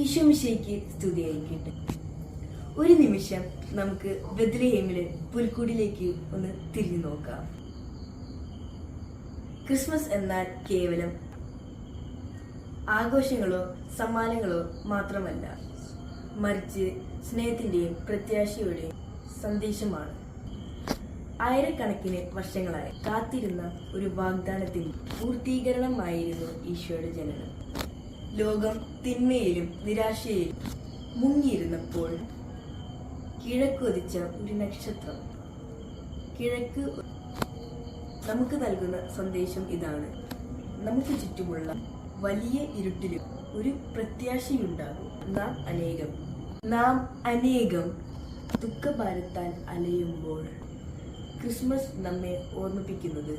ഈശോമിശയ്ക്ക് സ്തുതിയായിക്കട്ടെ ഒരു നിമിഷം നമുക്ക് ബദ്ലഹേമിലെ പുൽക്കൂടിലേക്ക് ഒന്ന് തിരിഞ്ഞു നോക്കാം. ക്രിസ്മസ് എന്നാൽ കേവലം ആഘോഷങ്ങളോ സമ്മാനങ്ങളോ മാത്രമല്ല മറിച്ച് സ്നേഹത്തിന്റെയും പ്രത്യാശയുടെയും സന്ദേശമാണ്. ആയിരക്കണക്കിന് വർഷങ്ങളായി കാത്തിരുന്ന ഒരു വാഗ്ദാനത്തിന്റെ പൂർത്തീകരണമായിരുന്നു ഈശോയുടെ ജനനം. ലോകം തിന്മയിലും നിരാശയിലും മുങ്ങിയിരുന്നപ്പോൾ കിഴക്കൊതിച്ച ഒരു നക്ഷത്രം. കിഴക്ക് നമുക്ക് നൽകുന്ന സന്ദേശം ഇതാണ്. നമുക്ക് ചുറ്റുമുള്ള വലിയ ഇരുട്ടിലും ഒരു പ്രത്യാശയുണ്ടാകും. നാം അനേകം നാം അനേകം ദുഃഖഭാരത്താൽ അലയുമ്പോൾ ക്രിസ്മസ് നമ്മെ ഓർമ്മിപ്പിക്കുന്നത്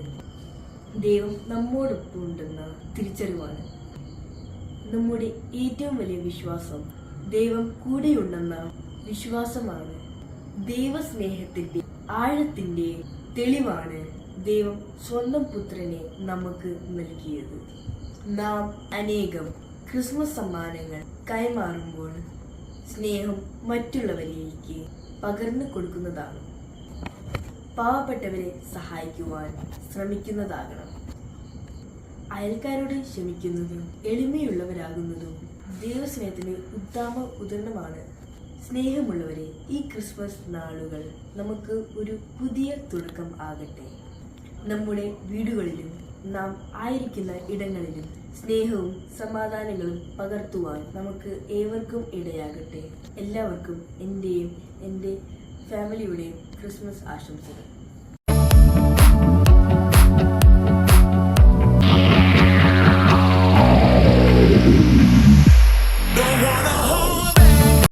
ദൈവം നമ്മോടൊപ്പം ഉണ്ടെന്ന തിരിച്ചറിവാണ്. നമ്മുടെ ഏറ്റവും വലിയ വിശ്വാസം ദൈവം കൂടെയുണ്ടെന്ന വിശ്വാസമാണ്. ദൈവസ്നേഹത്തിന്റെ ആഴത്തിന്റെ തെളിവാണ് ദൈവം സ്വന്തം പുത്രനെ നമുക്ക് നൽകിയത്. നാം അനേകം ക്രിസ്മസ് സമ്മാനങ്ങൾ കൈമാറുമ്പോൾ സ്നേഹം മറ്റുള്ളവരിലേക്ക് പകർന്നു കൊടുക്കുന്നതാണ്. പാവപ്പെട്ടവരെ സഹായിക്കുവാൻ ശ്രമിക്കുന്നതാകണം. അയൽക്കാരോട് ക്ഷമിക്കുന്നതും എളിമയുള്ളവരാകുന്നതും ദൈവസ്നേഹത്തിന് ഉത്തമ ഉദരണമാണ്. സ്നേഹമുള്ളവരെ ഈ ക്രിസ്മസ് നാളുകൾ നമുക്ക് ഒരു പുതിയ തുടക്കം ആകട്ടെ. നമ്മുടെ വീടുകളിലും നാം ആയിരിക്കുന്ന ഇടങ്ങളിലും സ്നേഹവും സമാധാനങ്ങളും പകർത്തുവാൻ നമുക്ക് ഏവർക്കും ഇടയാകട്ടെ. എല്ലാവർക്കും എന്റെയും എന്റെ ഫാമിലിയുടെയും ക്രിസ്മസ് ആശംസകൾ.